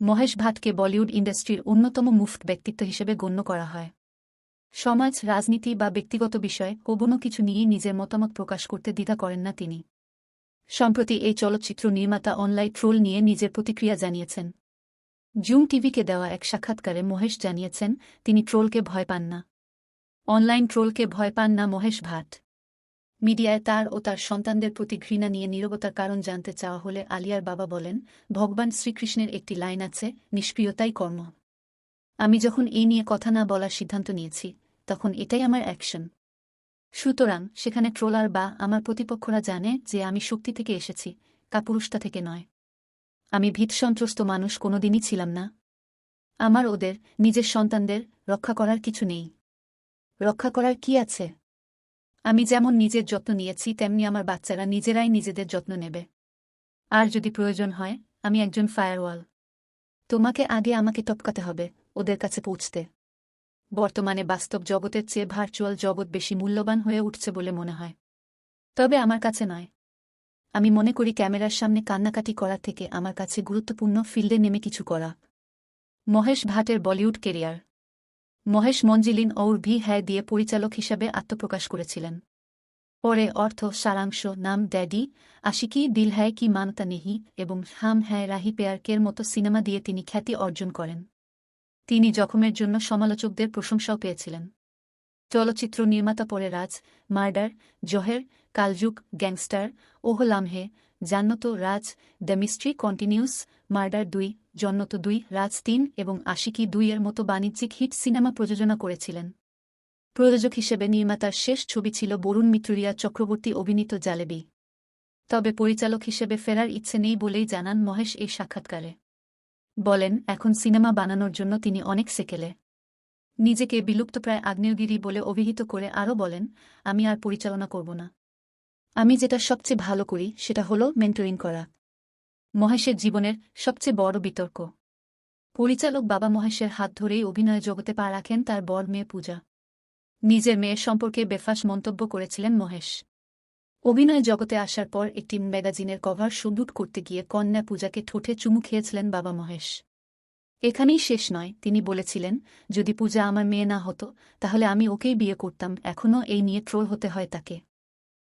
মহেশ ভাটকে বলিউড ইন্ডাস্ট্রির অন্যতম মুফত ব্যক্তিত্ব হিসেবে গণ্য করা হয়। সমাজ, রাজনীতি বা ব্যক্তিগত বিষয়ে কোনো কিছু নিয়েই নিজের মতামত প্রকাশ করতে দ্বিধা করেন না তিনি। সম্প্রতি এই চলচ্চিত্র নির্মাতা অনলাইন ট্রোল নিয়ে নিজের প্রতিক্রিয়া জানিয়েছেন। জুম টিভিকে দেওয়া এক সাক্ষাৎকারে মহেশ জানিয়েছেন, তিনি ট্রোলকে ভয় পান না। অনলাইন ট্রোলকে ভয় পান না মহেশ ভাট। মিডিয়ায় তার ও তার সন্তানদের প্রতি ঘৃণা নিয়ে নীরবতার কারণ জানতে চাওয়া হলে আলিয়ার বাবা বলেন, ভগবান শ্রীকৃষ্ণের একটি লাইন আছে, নিষ্ক্রিয়তাই কর্ম। আমি যখন এই নিয়ে কথা না বলার সিদ্ধান্ত নিয়েছি, তখন এটাই আমার অ্যাকশন। সুতরাং সেখানে ট্রোলার বা আমার প্রতিপক্ষরা জানে যে আমি শক্তি থেকে এসেছি কাপুরুষতা থেকে নয়। আমি ভীতসন্ত্রস্ত মানুষ কোনোদিনই ছিলাম না। আমার ওদের, নিজের সন্তানদের, রক্ষা করার কিছু নেই। রক্ষা করার কি আছে? আমি যেমন নিজের যত্ন নিয়েছি, তেমনি আমার বাচ্চারা নিজেরাই নিজেদের যত্ন নেবে। আর যদি প্রয়োজন হয়, আমি একজন ফায়ারওয়াল তোমাকে আগে আমাকে টপকাতে হবে, ওদের কাছে পৌঁছতে। বর্তমানে বাস্তব জগতের চেয়ে ভার্চুয়াল জগৎ বেশি মূল্যবান হয়ে উঠছে বলে মনে হয়। তবে আমার কাছে নয়। আমি মনে করি ক্যামেরার সামনে কান্নাকাটি করার থেকে আমার কাছে গুরুত্বপূর্ণ ফিল্ডে নেমে কিছু করা। মহেশ ভাটের বলিউড কেরিয়ার। মহেশ মঞ্জিলিন ঔর ভি হ্যায় দিয়ে পরিচালক হিসাবে আত্মপ্রকাশ করেছিলেন। পরে অর্থ, সারাংশ, নাম, ড্যাডি, আশিকি, দিল হ্যায় কি মানতা নেহি এবং হাম হ্যায় রাহি পেয়ারকের মতো সিনেমা দিয়ে তিনি খ্যাতি অর্জন করেন। তিনি জখমের জন্য সমালোচকদের প্রশংসাও পেয়েছিলেন। চলচ্চিত্র নির্মাতা পরে Raaz, Murder, Zeher, Kalyug, Gangster, Woh Lamhe, Jannat Raaz, The Mystery Continues, Murder দুই, জন্নত দুই, রাজ তিন এবং আশিকি দুই এর মতো বাণিজ্যিক হিট সিনেমা প্রযোজনা করেছিলেন। প্রযোজক হিসেবে নির্মাতার শেষ ছবি ছিল বরুণ মিত্ররিয়া চক্রবর্তী অভিনীত জালেবি। তবে পরিচালক হিসেবে ফেরার ইচ্ছে নেই বলেই জানান মহেশ এই সাক্ষাৎকারে। বলেন, এখন সিনেমা বানানোর জন্য তিনি অনেক সেকেলে। নিজেকে বিলুপ্তপ্রায় আগ্নেয়গিরি বলে অভিহিত করে আরও বলেন, আমি আর পরিচালনা করব না। আমি যেটা সবচেয়ে ভালো করি, সেটা হলো মেন্টরিং করা। মহেশের জীবনের সবচেয়ে বড় বিতর্ক। পরিচালক বাবা মহেশের হাত ধরেই অভিনয় জগতে পা রাখেন তার বর মেয়ে পূজা। নিজের মেয়ের সম্পর্কে বেফাস মন্তব্য করেছিলেন মহেশ। অভিনয় জগতে আসার পর একটি ম্যাগাজিনের কভার শুট করতে গিয়ে কন্যা পূজাকে ঠোঁটে চুমু খেয়েছিলেন বাবা মহেশ। এখানেই শেষ নয়। তিনি বলেছিলেন, যদি পূজা আমার মেয়ে না হতো, তাহলে আমি ওকেই বিয়ে করতাম। এখনও এই নিয়ে ট্রোল হতে হয় তাকে।